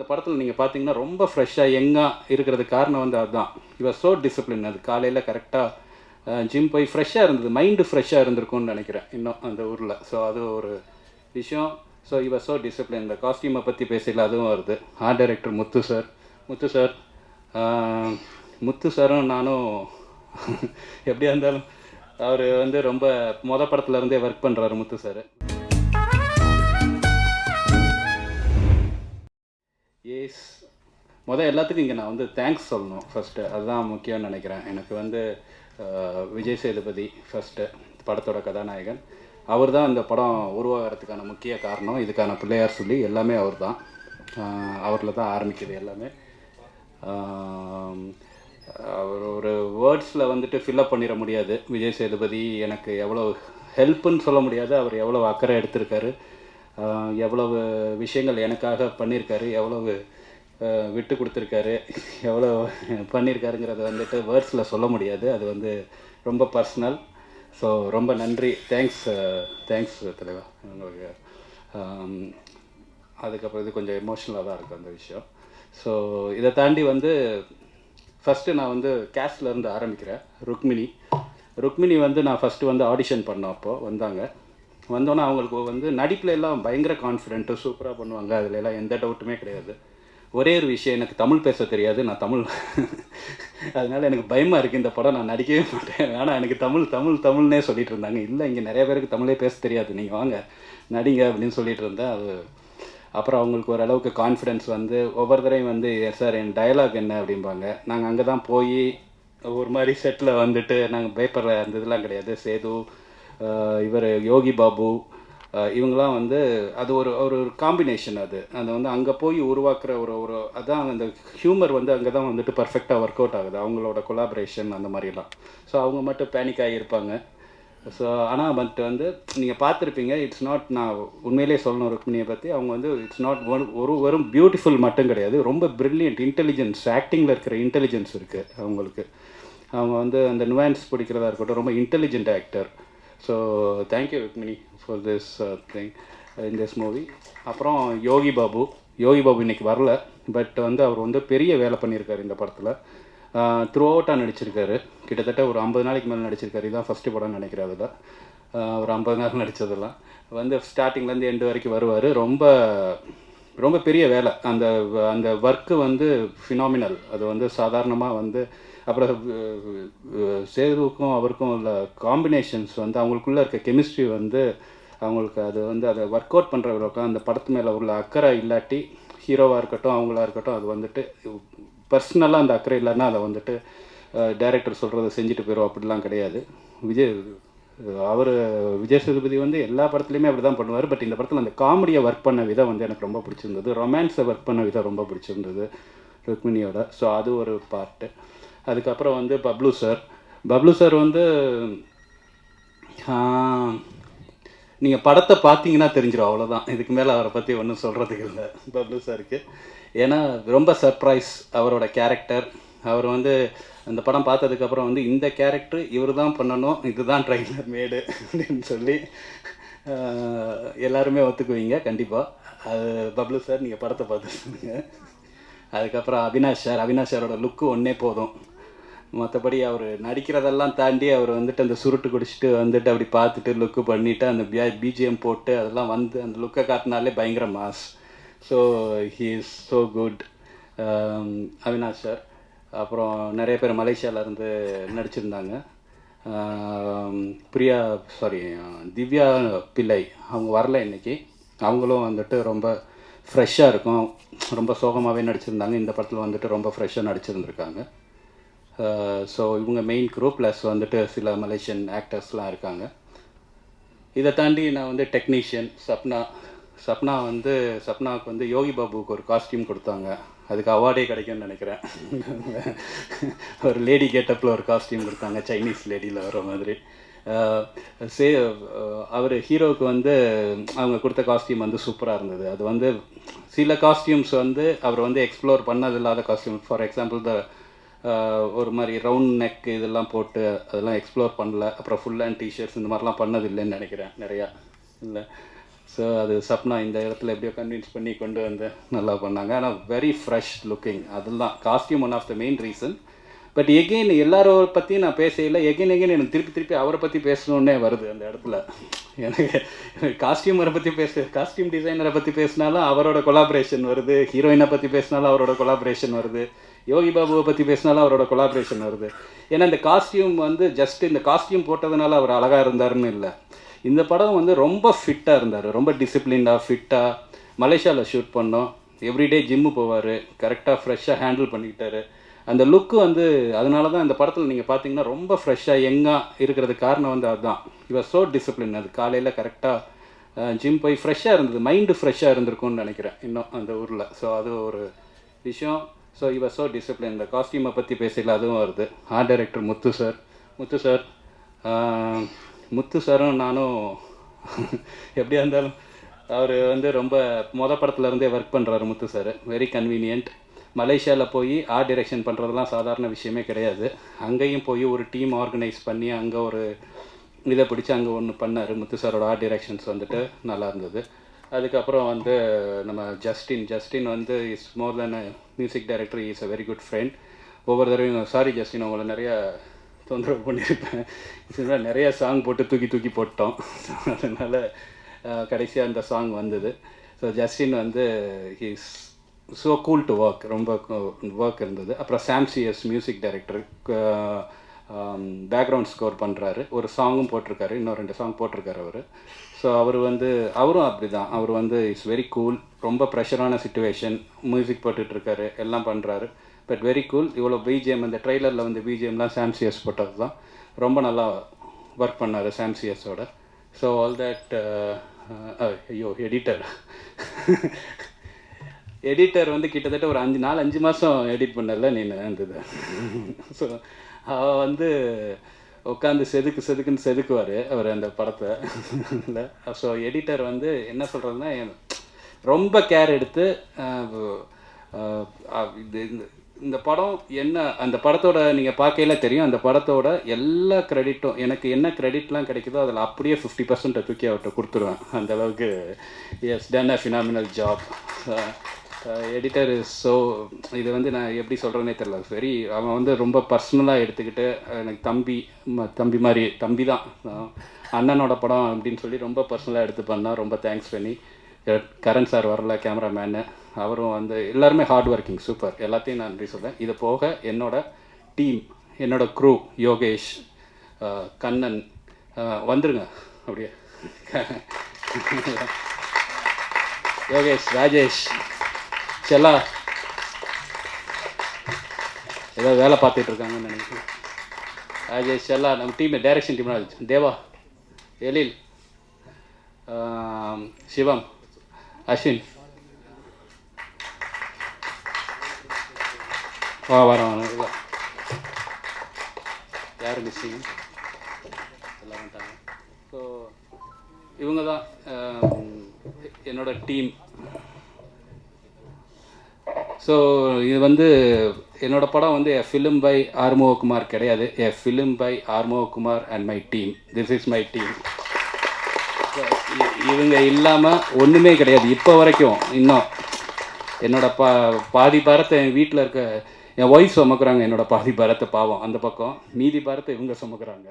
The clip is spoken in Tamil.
இந்த படத்தில் நீங்கள் பார்த்தீங்கன்னா ரொம்ப ஃப்ரெஷ்ஷாக யங்காக இருக்கிறதுக்கு காரணம் வந்து அதுதான் இவர் ஸோ டிசிப்ளின் அது காலையில் கரெக்டாக ஜிம் போய் ஃப்ரெஷ்ஷாக இருந்தது. மைண்டு ஃப்ரெஷ்ஷாக இருந்திருக்கும்னு நினைக்கிறேன் இன்னும் அந்த ஊரில். ஸோ அது ஒரு விஷயம். ஸோ இவர் ஸோ டிசிப்ளின் இந்த காஸ்டியூமை பற்றி பேசல அதுவும் வருது. Art director Muthu sir Muthu sir Muthu சாரும் நானும் எப்படியா இருந்தாலும் அவர் வந்து ரொம்ப மொதல் படத்துல இருந்தே ஒர்க் பண்ணுறாரு முத்து சார் ஏஸ் மொதல் எல்லாத்துக்கும் இங்கே நான் வந்து தேங்க்ஸ் சொல்லணும் ஃபஸ்ட்டு அதுதான் முக்கியம்னு நினைக்கிறேன். எனக்கு வந்து விஜய் சேதுபதி ஃபஸ்ட்டு படத்தோட கதாநாயகன். அவர் தான் இந்த படம் உருவாகிறதுக்கான முக்கிய காரணம். இதுக்கான பிள்ளையார் சொல்லி எல்லாமே அவர் தான் அவரில் தான் ஆரம்பிக்குது எல்லாமே. அவர் ஒரு வேர்ட்ஸில் வந்துட்டு ஃபில்அப் பண்ணிட முடியாது. விஜய் சேதுபதி எனக்கு எவ்வளோ ஹெல்ப்புன்னு சொல்ல முடியாது. அவர் எவ்வளோ அக்கறை எடுத்திருக்காரு. எவ்வளவு விஷயங்கள் எனக்காக பண்ணியிருக்காரு எவ்வளவு விட்டு கொடுத்துருக்காரு. எவ்வளோ பண்ணியிருக்காருங்கிறத வந்துட்டு வேர்ட்ஸில் சொல்ல முடியாது. அது வந்து ரொம்ப பர்சனல் ஸோ ரொம்ப நன்றி. தேங்க்ஸ் தேங்க்ஸ் தலைவா. உங்களுக்கு அதுக்கப்புறம் இது கொஞ்சம் எமோஷ்னலாக தான் இருக்கும் அந்த விஷயம். ஸோ இதை தாண்டி வந்து ஃபஸ்ட்டு நான் வந்து கேஸ்ட்லேருந்து ஆரம்பிக்கிறேன். ருக்மிணி. ருக்மிணி வந்து நான் ஃபஸ்ட்டு வந்து ஆடிஷன் பண்ணோம் அப்போது வந்தாங்க. வந்தோன்னே அவங்களுக்கு வந்து நடிப்புல எல்லாம் பயங்கர கான்ஃபிடென்ட்டு சூப்பராக பண்ணுவாங்க. அதில் எல்லாம் எந்த டவுட்டுமே கிடையாது. ஒரே ஒரு விஷயம் எனக்கு தமிழ் பேச தெரியாது நான் தமிழ். அதனால எனக்கு பயமாக இருக்குது இந்த படம் நான் நடிக்கவே மாட்டேன். ஆனால் எனக்கு தமிழ் தமிழ் தமிழ்னே சொல்லிட்டு இருந்தாங்க. இல்லை இங்கே நிறைய பேருக்கு தமிழே பேச தெரியாது. நீங்கள் வாங்க நடிங்க அப்படின்னு சொல்லிட்டு இருந்தேன் அது அப்புறம் அவங்களுக்கு ஓரளவுக்கு கான்ஃபிடென்ஸ் வந்து ஒவ்வொரு தடவையும் வந்து சார் என் டயலாக் என்ன? அப்படிம்பாங்க. நாங்கள் அங்கே தான் போய் ஒரு மாதிரி செட்டில் வந்துட்டு நாங்கள் பேப்பரில் அந்த இதெல்லாம் கிடையாது. சேது இவர் யோகி பாபு இவங்களாம் வந்து அது ஒரு ஒரு காம்பினேஷன் அது. அந்த வந்து அங்கே போய் உருவாக்குற ஒரு ஒரு அதான் அந்த ஹியூமர் வந்து அங்கே தான் வந்துட்டு பர்ஃபெக்டாக ஒர்க் அவுட் ஆகுது. அவங்களோட கொலாபரேஷன் அந்த மாதிரிலாம். ஸோ அவங்க மட்டும் பேனிக் ஆகியிருப்பாங்க. ஸோ ஆனால் பட் வந்து நீங்கள் பார்த்துருப்பீங்க இட்ஸ் நாட் நான் உண்மையிலே சொல்லணும் ருக்மிணியை பற்றி அவங்க வந்து இட்ஸ் நாட் ஒன் ஒரு வெறும் பியூட்டிஃபுல் மட்டும் கிடையாது. ரொம்ப ப்ரில்லியன்ட் இன்டெலிஜென்ஸ் ஆக்டிங்கில் இருக்கிற இன்டெலிஜென்ஸ் இருக்குது அவங்களுக்கு. அவங்க வந்து அந்த நுவான்ஸ் பிடிக்கிறதா இருக்கட்டும் ரொம்ப intelligent actor so thank you Rukmini for this thing in this movie அப்புறம் யோகி பாபு யோகி பாபு இன்னைக்கு வரல பட் வந்து அவர் வந்து பெரிய வேலை பண்ணியிருக்காரு இந்த படத்தில். த்ரூ அவுட்டாக நடிச்சிருக்காரு. கிட்டத்தட்ட ஒரு ஐம்பது நாளைக்கு மேலே நடிச்சிருக்காரு. இதுதான் ஃபஸ்ட்டு படம் நினைக்கிறேன் அதில் ஒரு ஐம்பது நாள் நடித்ததெல்லாம் வந்து ஸ்டார்டிங்லேருந்து எண்டு வரைக்கும் வருவார். ரொம்ப ரொம்ப பெரிய வேலை. அந்த அந்த ஒர்க்கு வந்து ஃபினாமினல் அது வந்து சாதாரணமாக வந்து அப்புறம் சேதுவுக்கும் அவருக்கும் உள்ள காம்பினேஷன்ஸ் வந்து அவங்களுக்குள்ளே இருக்க கெமிஸ்ட்ரி வந்து அவங்களுக்கு அது வந்து அதை ஒர்க் அவுட் பண்ணுறவர்களுக்கும் அந்த படத்து மேலே உள்ள அக்கறை இல்லாட்டி ஹீரோவாக இருக்கட்டும் அவங்களா இருக்கட்டும் அது வந்துட்டு பர்சனலாக அந்த அக்கறை இல்லைன்னா அதை வந்துட்டு டைரக்டர் சொல்கிறத செஞ்சுட்டு போயிடும் அப்படிலாம் கிடையாது. விஜய் அவர் விஜய் சேதுபதி வந்து எல்லா படத்துலையுமே அப்படி தான் பண்ணுவார். பட் இந்த படத்தில் அந்த காமெடியை ஒர்க் பண்ண விதம் வந்து எனக்கு ரொம்ப பிடிச்சிருந்தது. ரொமான்ஸை ஒர்க் பண்ண விதம் ரொம்ப பிடிச்சிருந்தது ருக்மிணியோட. ஸோ அது ஒரு பார்ட்டு அதுக்கப்புறம் வந்து பப்ளு சார் பப்ளு சார் வந்து நீங்கள் படத்தை பார்த்தீங்கன்னா தெரிஞ்சிடும் அவ்வளோதான் இதுக்கு மேலே அவரை பற்றி ஒன்றும் சொல்கிறதுக்கு இல்லை. பப்ளு சாருக்கு ஏன்னா ரொம்ப சர்ப்ரைஸ் அவரோட கேரக்டர் அவர் வந்து அந்த படம் பார்த்ததுக்கப்புறம் வந்து இந்த கேரக்டர் இவர் தான் பண்ணணும் இதுதான் ட்ரைலர் மேடு அப்படின்னு சொல்லி எல்லாருமே ஒத்துக்குவீங்க கண்டிப்பாக அது பப்ளு சார் நீங்கள் படத்தை பார்த்து சொல்லுங்க அதுக்கப்புறம் அவினாஷ் சார் அவினாஷ் சாரோட லுக்கு ஒன்றே போதும். மற்றபடி அவர் நடிக்கிறதெல்லாம் தாண்டி அவர் வந்துட்டு அந்த சுருட்டு குடிச்சிட்டு வந்துட்டு அப்படி பார்த்துட்டு லுக்கு பண்ணிவிட்டு அந்த பிஜிஎம் போட்டு அதெல்லாம் வந்து அந்த லுக்கை காட்டினாலே பயங்கர mass so he is so good Avinash sir அப்புறம் நிறைய பேர் மலேசியால இருந்து நடிச்சிருந்தாங்க. பிரியா சாரி திவ்யா பிள்ளை அவங்க வரல இன்னைக்கு. அவங்களும் வந்துட்டு ரொம்ப ஃப்ரெஷ்ஷாக இருக்கும். ரொம்ப சோகமாகவே நடிச்சிருந்தாங்க. இந்த படத்தில் வந்துட்டு ரொம்ப ஃப்ரெஷ்ஷாக நடிச்சிருந்துருக்காங்க. ஸோ இவங்க மெயின் குரூப் ப்ளஸ் வந்துட்டு சில மலேசியன் ஆக்டர்ஸ்லாம் இருக்காங்க. இதை தாண்டி நான் வந்து டெக்னீஷியன் சப்னா சப்னா வந்து சப்னாவுக்கு வந்து யோகி பாபுவுக்கு ஒரு காஸ்டியூம் கொடுத்தாங்க. அதுக்கு அவார்டே கிடைக்கும்னு நினைக்கிறேன். ஒரு லேடி கெட்டப்பில் ஒரு காஸ்டியூம் கொடுத்தாங்க சைனீஸ் லேடியில் வர மாதிரி. சே அவர் ஹீரோவுக்கு வந்து அவங்க கொடுத்த காஸ்டியூம் வந்து சூப்பராக இருந்தது. அது வந்து சில காஸ்டியூம்ஸ் வந்து அவர் வந்து எக்ஸ்ப்ளோர் பண்ணது இல்லாத காஸ்டியூம் ஃபார் எக்ஸாம்பிள் த ஒரு மாதிரி ரவுண்ட் நெக் இதெல்லாம் போட்டு அதெல்லாம் எக்ஸ்ப்ளோர் பண்ணல. அப்புறம் ஃபுல் அண்ட் டிஷர்ட்ஸ் இந்த மாதிரிலாம் பண்ணது இல்லைன்னு நினைக்கிறேன். நிறையா. இல்லை. ஸோ அது சப்னா இந்த இடத்துல எப்படியோ கன்வின்ஸ் பண்ணி கொண்டு வந்து நல்லா பண்ணாங்க. ஆனால் வெரி ஃப்ரெஷ் லுக்கிங் அதுதான் costume one of the main reason but again எல்லாரோட பற்றியும் நான் பேசையில் எகெயின் எகெயின் எனக்கு திருப்பி திருப்பி அவரை பற்றி பேசணுன்னே வருது அந்த இடத்துல. எனக்கு காஸ்டியூமரை பற்றி பேச காஸ்டியூம் டிசைனரை பற்றி பேசினாலும் அவரோட கொலாபரேஷன் வருது. ஹீரோயினை பற்றி பேசினாலும் அவரோட கொலாபரேஷன் வருது. யோகி பாபுவை பற்றி பேசினாலும் அவரோட கொலாபரேஷன் வருது. ஏன்னா இந்த காஸ்டியூம் வந்து ஜஸ்ட் இந்த காஸ்டியூம் போட்டதுனால அவர் அழகாக இருந்தாருன்னு இல்லை. இந்த படம் வந்து ரொம்ப ஃபிட்டாக இருந்தார். ரொம்ப டிசிப்ளின்டாக ஃபிட்டாக மலேசியாவில் ஷூட் பண்ணோம். எவ்ரிடே ஜிம்மு போவார். கரெக்டாக ஃப்ரெஷ்ஷாக ஹேண்டில் பண்ணிக்கிட்டாரு. அந்த லுக்கு வந்து அதனால தான் இந்த படத்தில் நீங்கள் பார்த்தீங்கன்னா ரொம்ப ஃப்ரெஷ்ஷாக எங்காக இருக்கிறதுக்கு காரணம் வந்து அதுதான் இவர் ஸோ டிசிப்ளின் அது காலையில் கரெக்டாக ஜிம் போய் ஃப்ரெஷ்ஷாக இருந்தது. மைண்டு ஃப்ரெஷ்ஷாக இருந்திருக்கும்னு நினைக்கிறேன் இன்னும் அந்த ஊரில். ஸோ அது ஒரு விஷயம். ஸோ இவர் ஸோ டிசிப்ளின் இந்த காஸ்டியூமை பற்றி பேசல அதுவும் வருது. Art director Muthu sir Muthu sir Muthu சாரும் நானும் எப்படியா இருந்தாலும் அவர் வந்து ரொம்ப மொதல் படத்துலேருந்தே ஒர்க் பண்ணுறாரு முத்து சார். வெரி கன்வீனியன்ட் மலேசியாவில் போய் ஆர்ட் டிரெக்ஷன் பண்ணுறதெல்லாம் சாதாரண விஷயமே கிடையாது. அங்கேயும் போய் ஒரு டீம் ஆர்கனைஸ் பண்ணி அங்கே ஒரு இதை பிடிச்சி அங்கே ஒன்று பண்ணார். முத்து சாரோட ஆர்ட் டிரெக்ஷன்ஸ் வந்துட்டு நல்லா இருந்தது. அதுக்கப்புறம் வந்து நம்ம ஜஸ்டின் ஜஸ்டின் வந்து is more then music director is a very good friend ஒவ்வொரு தடவையும் சாரி ஜஸ்டின் உங்களை நிறைய தொந்தரவு பண்ணியிருப்பேன். இதனால நிறைய சாங் போட்டு தூக்கி தூக்கி போட்டோம். அதனால் கடைசியாக அந்த சாங் வந்தது. ஸோ ஜஸ்டின் வந்து he's so cool to work ரொம்ப ஒர்க் இருந்தது. அப்புறம் Sam CS music director background score பண்ணுறாரு ஒரு சாங்கும் போட்டிருக்காரு. இன்னும் ரெண்டு சாங் போட்டிருக்காரு அவர். ஸோ அவர் வந்து அவரும் அப்படி தான் அவர் வந்து இட்ஸ் வெரி கூல் ரொம்ப ப்ரெஷரான சுச்சுவேஷன் மியூசிக் போட்டுட்ருக்காரு எல்லாம் பண்ணுறாரு பட் வெரி கூல் இவ்வளோ பிஜிஎம் அந்த ட்ரெய்லரில் வந்து பிஜிஎம்லாம் சாம்சிஎஸ் போட்டது தான் ரொம்ப நல்லா ஒர்க் பண்ணார் சாம்சிஎஸோட ஸோ ஆல் தட் ஐயோ எடிட்டர் எடிட்டர் வந்து கிட்டத்தட்ட ஒரு அஞ்சு நாலு அஞ்சு மாதம் எடிட் பண்ணல நீ இருந்தது ஸோ அவள் வந்து உட்காந்து செதுக்கு செதுக்குன்னு செதுக்குவார் அவர் அந்த படத்தை. இல்லை. ஸோ எடிட்டர் வந்து என்ன சொல்கிறதுனா ரொம்ப கேர் எடுத்து இது இந்த படம் என்ன அந்த படத்தோட நீங்கள் பார்க்கையில தெரியும் அந்த படத்தோட எல்லா கிரெடிட்டும் எனக்கு என்ன கிரெடிட்லாம் கிடைக்குதோ அதில் அப்படியே ஃபிஃப்டி பர்சன்ட்டை தூக்கி அவர்கிட்ட கொடுத்துருவேன். அந்த அளவுக்கு is done a phenomenal job editor is so இது வந்து நான் எப்படி சொல்கிறேனே தெரில வெரி அவன் வந்து ரொம்ப பர்சனலாக எடுத்துக்கிட்டு எனக்கு தம்பி தம்பி மாதிரி தம்பி தான். அண்ணனோட படம் அப்படின்னு சொல்லி ரொம்ப பர்சனலாக எடுத்து பண்ணால் ரொம்ப தேங்க்ஸ் பண்ணி. கரண் சார் வரல கேமராமேனு அவரும் வந்து எல்லாருமே ஹார்ட் ஒர்க்கிங் சூப்பர் எல்லாத்தையும் நான் நன்றி சொல்கிறேன் இது போக என்னோட டீம் என்னோட க்ரூ யோகேஷ் கண்ணன் வந்துருங்க. அப்படியே. யோகேஷ் ராஜேஷ் செல்லா. ஏதோ வேலை பார்த்துட்டு இருக்காங்கன்னு நினைக்கிறேன். ராஜேஷ் செல்லா நம்ம team direction team Deva Ezhil Sivam Ashwin. வா வரோம் யார் மிஸ்ஸிங் எல்லாம் வந்துட்டாங்க ஸோ இவங்க தான் என்னோட டீம் ஸோ இது வந்து என்னோட படம் வந்து எ ஃபிலிம் பை ஆர்மோகுமார் கிடையாது. A film by Armokumar and my team this is my team இவங்க இல்லாமல் ஒன்றுமே கிடையாது. இப்போ வரைக்கும் இன்னும். என்னோட பா பாதி பாரத்தை என் வீட்டில் இருக்க என் ஒய்ஃப் சுமக்குறாங்க என்னோட பாதி பரத்தை பாவம். அந்த பக்கம் மீதி பாரத்தை இவங்க சுமக்குறாங்க.